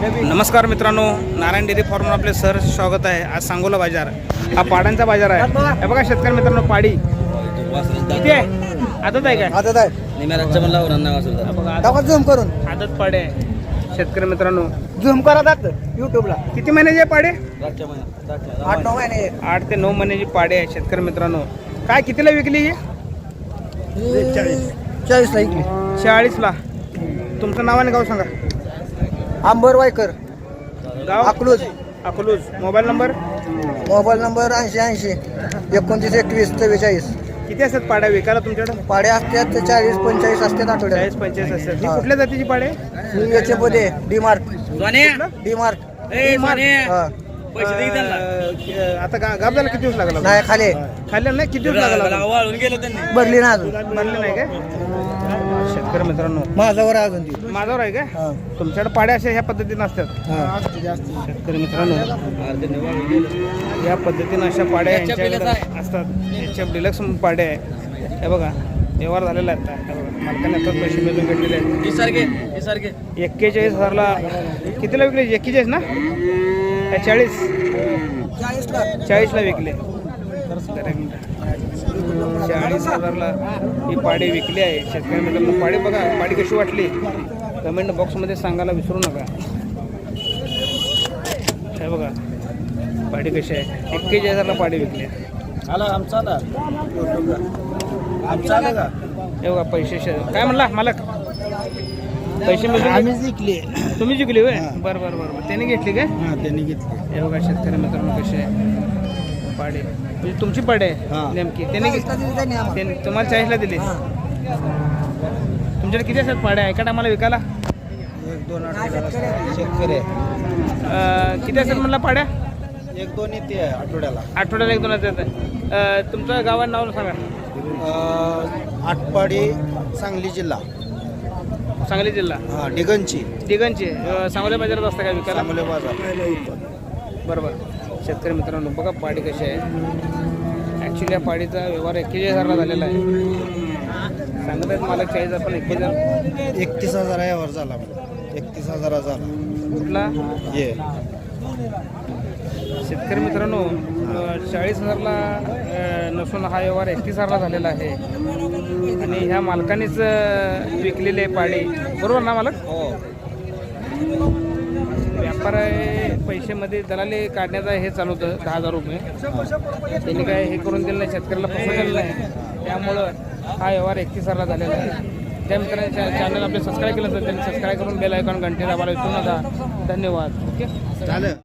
नमस्कार मित्रांनो नारायण डेअरी फार्मवर आपले सर स्वागत आहे. आज सांगोला बाजार. हा पाड्यांचा बाजार आहे. हे बघा शेतकरी मित्रांनो पाडी. किती आहे? आदत आहे काय? आदत आहे. झूम करून. आदत पाडे आहे. शेतकरी मित्रांनो झूम करा जात युट्यूबला किती महिन्याचे आहे पाडे? रातच्या महिन्यात आठ नऊ महिने. आठ ते नऊ महिन्याची पाडे आहे शेतकरी मित्रांनो. काय कितीला विकली ही? चाळीस. ला इकली चाळीसला. तुमचं नाव आणि गाव सांगा. आंबर वायकर गाव? Akluj. Akluj. Mobile number? Mobile number ऐंशी ऐंशी एकोणतीस एकवीस चव्वेचाळीस. किती असतात पाड्या विकायला तुमच्याकडे? पाड्या असतात चाळीस पंचेचाळीस असतात आठवड्यात. चाळीस पंचेचाळीस असतात. ही हा. कुठल्या जातीची पाडे? याचे मध्ये डी मार्ट डी मार्ट हा पैसे दे की त्यांना. अं, आता गा- गाब झाला किती दिवस लागला? नाही खाले. खाल्ल्या नाही? किती दिवस लागला? वाळून गेलं त्यांनी. भरली ना अजून. बनले नाही काय? शेतकरी मित्रांनो. माझ्यावर आहे अजून ती. माझ्यावर आहे काय? हा. तुमच्याकडे पाड्या अशा ह्या पद्धतीने असतात. हा. शेतकरी मित्रांनो या पद्धतीनं अशा पाड्या यांच्याकडे असतात. एच एफ डिलक्स पाड्या आहे. हे बघा व्यवहार झालेला आहे आता. हे बघा मालकाने आता पैसे मिळून घेतलेले आहेत. सारखे सारखे एक्केचाळीस हजारला कितीला विकले? एक्केचाळीस ना? काय चाळीस? चाळीसला. विकले. चाळीस हजारला ही पाडी विकली आहे. शेतकरी मित्रांनो पाडी बघा पाडी कशी वाटली? कमेंट बॉक्समध्ये सांगायला विसरू नका. हे बघा पाडी कशी आहे. एक्केचाळीस हजारला पाडी विकली आहे. आला आमचा आमचा का? हे बघा पैसे काय म्हणला मालक? पैसे मिळून आम्हीच जिंकली. तुम्ही जिंकली होय? बरं बरं बरं बरं. त्याने घेतली काय हा त्यांनी घेतली. हे बघा शेतकरी मित्रांनो कसे आहे पाडे. म्हणजे तुमची पाडे आहे हा. नेमकी. त्याने घेतली त्यांनी तुम्हाला चाळीसला दिली. तुमच्याकडे किती असतात पाड्या एका टायमाला विकायला? एक दोन आठवड्याला शेतकरी अं, किती असतात म्हणला पाड्या? एक दोन येते आठवड्याला. आठवड्याला एक दोन असतात. अं, तुमचं गावात नाव सांगा. आटपाडी सांगली जिल्हा. सांगली जिल्हा? हा डिगनची. दिगंची अं, सांगोल्या बाजारात असतं का विकायला? सांगली बाजार. बरोबर. शेतकरी मित्रांनो बघा पाडी कशी आहे. ॲक्च्युली या पाडीचा व्यवहार एक्केचाळीस हजारला झालेला आहे. सांगत आहेत मला चाळीस हजार पण एक्केचाळीस एकतीस हजार यावर झाला. एकतीस हजार झाला. कुठला? ये. शेतकरी मित्रांनो चाळीस हजारला नसून हा व्यवहार एकतीस हजारला झालेला आहे. आणि ह्या मालकानेच विकलेली पाडी बरोबर ना मालक? हो. व्यापार पैशामध्ये दलाली काढण्याचा हे चालू होतं दहा हजार रुपये. त्यांनी काय हे करून दिलं नाही शेतकऱ्याला फसवलेलं नाही. त्यामुळं हा व्यवहार एकतीस हजारला झालेला आहे. त्या मित्रांनी चॅनल आपले सबस्क्राईब केलं तर त्यांनी सबस्क्राईब करून बेल आयकॉन घंटे दाबायला विसरू नका. धन्यवाद. ओके चालेल.